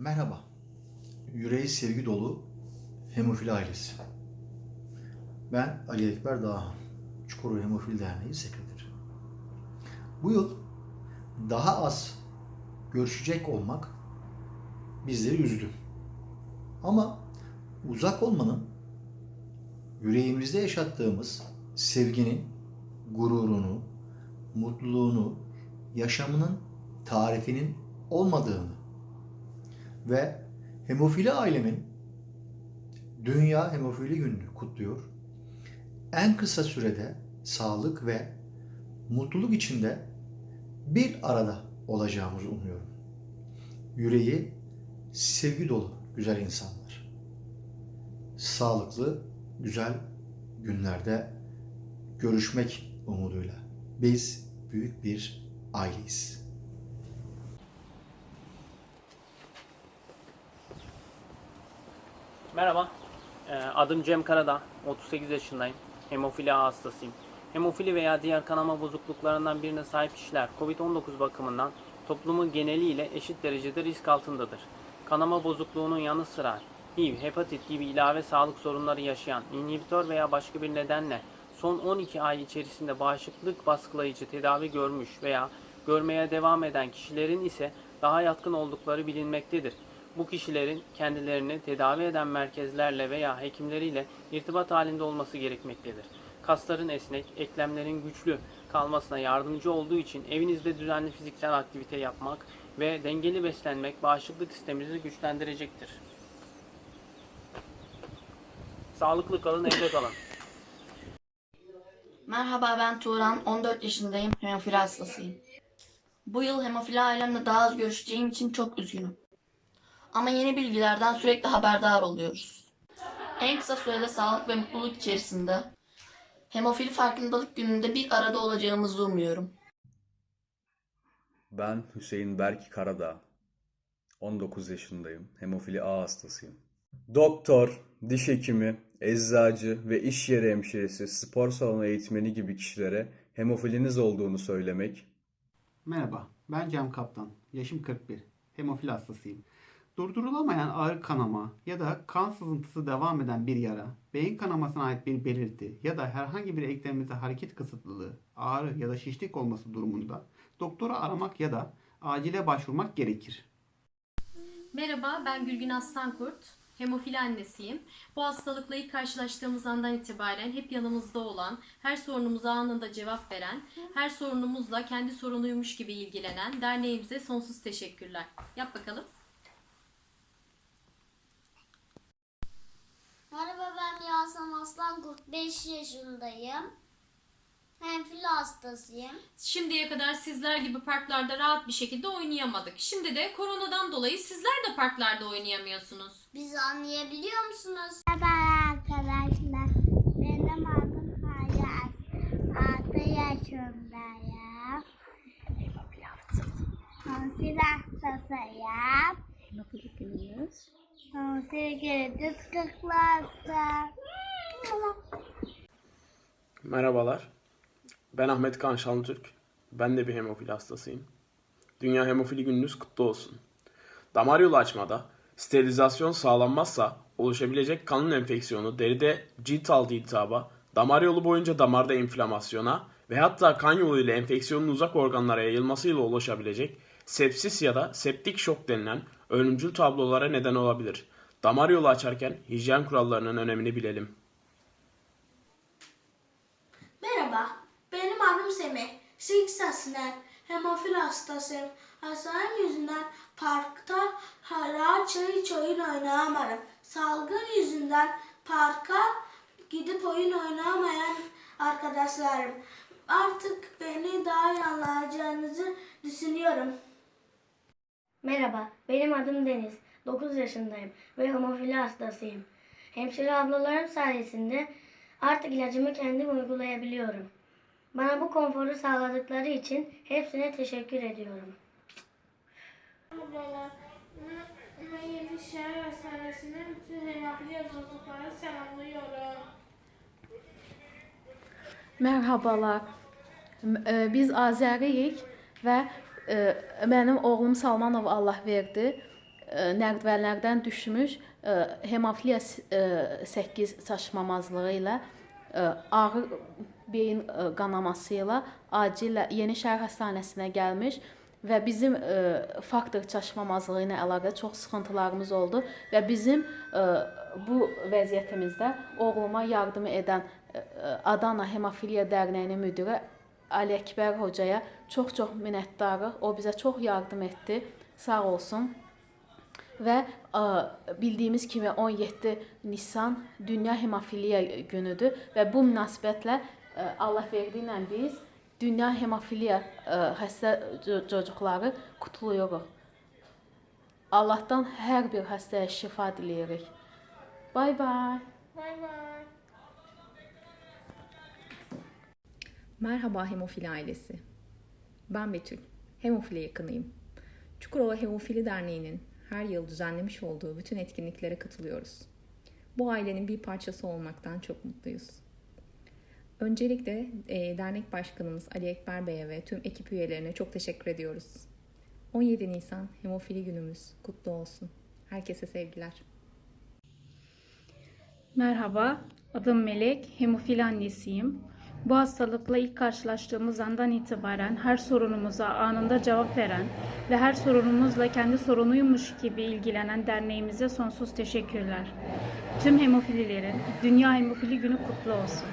Merhaba. Yüreği sevgi dolu hemofili ailesi. Ben Ali Ekber Dağhan. Çukurova Hemofili Derneği sekreteri. Bu yıl daha az görüşecek olmak bizleri üzdü. Ama uzak olmanın yüreğimizde yaşattığımız sevginin gururunu, mutluluğunu, yaşamının tarifinin olmadığını ve hemofili ailemin Dünya Hemofili Günü'nü kutluyor. En kısa sürede sağlık ve mutluluk içinde bir arada olacağımızı umuyorum. Yüreği sevgi dolu güzel insanlar. Sağlıklı, güzel günlerde görüşmek umuduyla. Biz büyük bir aileyiz. Merhaba, Ee, adım Cem Karadağ, 38 yaşındayım. Hemofili A hastasıyım. Hemofili veya diğer kanama bozukluklarından birine sahip kişiler COVID-19 bakımından toplumun geneliyle eşit derecede risk altındadır. Kanama bozukluğunun yanı sıra HIV, hepatit gibi ilave sağlık sorunları yaşayan, inhibitör veya başka bir nedenle son 12 ay içerisinde bağışıklık baskılayıcı tedavi görmüş veya görmeye devam eden kişilerin ise daha yatkın oldukları bilinmektedir. Bu kişilerin kendilerini tedavi eden merkezlerle veya hekimleriyle irtibat halinde olması gerekmektedir. Kasların esnek, eklemlerin güçlü kalmasına yardımcı olduğu için evinizde düzenli fiziksel aktivite yapmak ve dengeli beslenmek bağışıklık sisteminizi güçlendirecektir. Sağlıklı kalın, evde kalın. Merhaba ben Turan, 14 yaşındayım, hemofili hastasıyım. Bu yıl hemofili ailemle daha az görüşeceğim için çok üzgünüm. Ama yeni bilgilerden sürekli haberdar oluyoruz. En kısa sürede sağlık ve mutluluk içerisinde hemofili farkındalık gününde bir arada olacağımızı umuyorum. Ben Hüseyin Berk Karadağ. 19 yaşındayım. Hemofili A hastasıyım. Doktor, diş hekimi, eczacı ve iş yeri hemşiresi, spor salonu eğitmeni gibi kişilere hemofiliniz olduğunu söylemek Merhaba, ben Cem Kaptan. Yaşım 41. Hemofili hastasıyım. Durdurulamayan ağır kanama ya da kan sızıntısı devam eden bir yara, beyin kanamasına ait bir belirti ya da herhangi bir eklemimizde hareket kısıtlılığı, ağrı ya da şişlik olması durumunda doktoru aramak ya da acile başvurmak gerekir. Merhaba, ben Gülgün Aslankurt. Hemofili annesiyim. Bu hastalıkla ilk karşılaştığımız andan itibaren hep yanımızda olan, her sorunumuza anında cevap veren, her sorunumuzla kendi sorunuymuş gibi ilgilenen derneğimize sonsuz teşekkürler. Yap bakalım. Merhaba ben Yasemin Aslankurt. 5 yaşındayım. Hemfili hastasıyım. Şimdiye kadar sizler gibi parklarda rahat bir şekilde oynayamadık. Şimdi de koronadan dolayı sizler de parklarda oynayamıyorsunuz. Bizi anlayabiliyor musunuz? Merhaba arkadaşlar. Benim adım Hayat. 6 yaşındayım. Konsil hastasıyım. Hemofili günümüz. Merhabalar. Ben Ahmet Kan Şantürk. Ben de bir hemofili hastasıyım. Dünya Hemofili Gününüz kutlu olsun. Damar yolu açmada sterilizasyon sağlanmazsa oluşabilecek kanın enfeksiyonu deride cilt altı iltihaba, damar yolu boyunca damarda inflamasyona ve hatta kan yoluyla enfeksiyonun uzak organlara yayılmasıyla ulaşabilecek sepsis ya da septik şok denilen ölümcül tablolara neden olabilir. Damar yolu açarken hijyen kurallarının önemini bilelim. Merhaba, benim adım Semih. 8 yaşındayım. Hemofil hastasıyım. Hastalığım yüzünden parkta rahatça hiç oyun oynayamadım. Salgın yüzünden parka gidip oyun oynamayan arkadaşlarım. Artık beni daha iyi anlayacağınızı düşünüyorum. Merhaba, benim adım Deniz. 9 yaşındayım ve hemofili hastasıyım. Hemşire ablalarım sayesinde artık ilacımı kendim uygulayabiliyorum. Bana bu konforu sağladıkları için hepsine teşekkür ediyorum. Ablalar, Meyve Şehir Hastanesi'nin bütün hemofili bozukluklarını selamlıyorum. Merhabalar. E, Biz Azəriyik və e, mənim oğlum Salmanov Allah verdi. e, nərdivənlərdən düşmüş e, hemofiliya s- e, 8 çaşmamazlığı ilə ağır beyin qanaması ilə acil Yeni Şəhər Həstanəsinə gəlmiş və bizim e, faktor çaşmamazlığı ilə əlaqədar çox sıxıntılarımız oldu və bizim e, bu vəziyyətimizdə oğluma yardım edən e, Adana Hemofiliya Dərnəyinin müdiri Ali Əkbər hocaya çox-çox minnətdarıq. O bizə çox yardım etdi. Sağ olsun. Və ə, bildiyimiz kimi 17 Nisan Dünya Hemofiliya günüdür və bu münasibətlə ə, Allah verdiyi ilə biz Dünya Hemofiliya ə, xəstə co- cocuqları kutlayırıq. Allahdan hər bir xəstəyə şifa diləyirik. Bay bay. Bay bay. Merhaba hemofili ailesi. Ben Betül. Hemofili yakınıyım. Çukurova Hemofili Derneği'nin her yıl düzenlemiş olduğu bütün etkinliklere katılıyoruz. Bu ailenin bir parçası olmaktan çok mutluyuz. Öncelikle e, dernek başkanımız Ali Ekber Bey'e ve tüm ekip üyelerine çok teşekkür ediyoruz. 17 Nisan Hemofili günümüz kutlu olsun. Herkese sevgiler. Merhaba, adım Melek, hemofili annesiyim. Bu hastalıkla ilk karşılaştığımız andan itibaren her sorunumuza anında cevap veren ve her sorunumuzla kendi sorunuymuş gibi ilgilenen derneğimize sonsuz teşekkürler. Tüm hemofililerin Dünya Hemofili Günü kutlu olsun.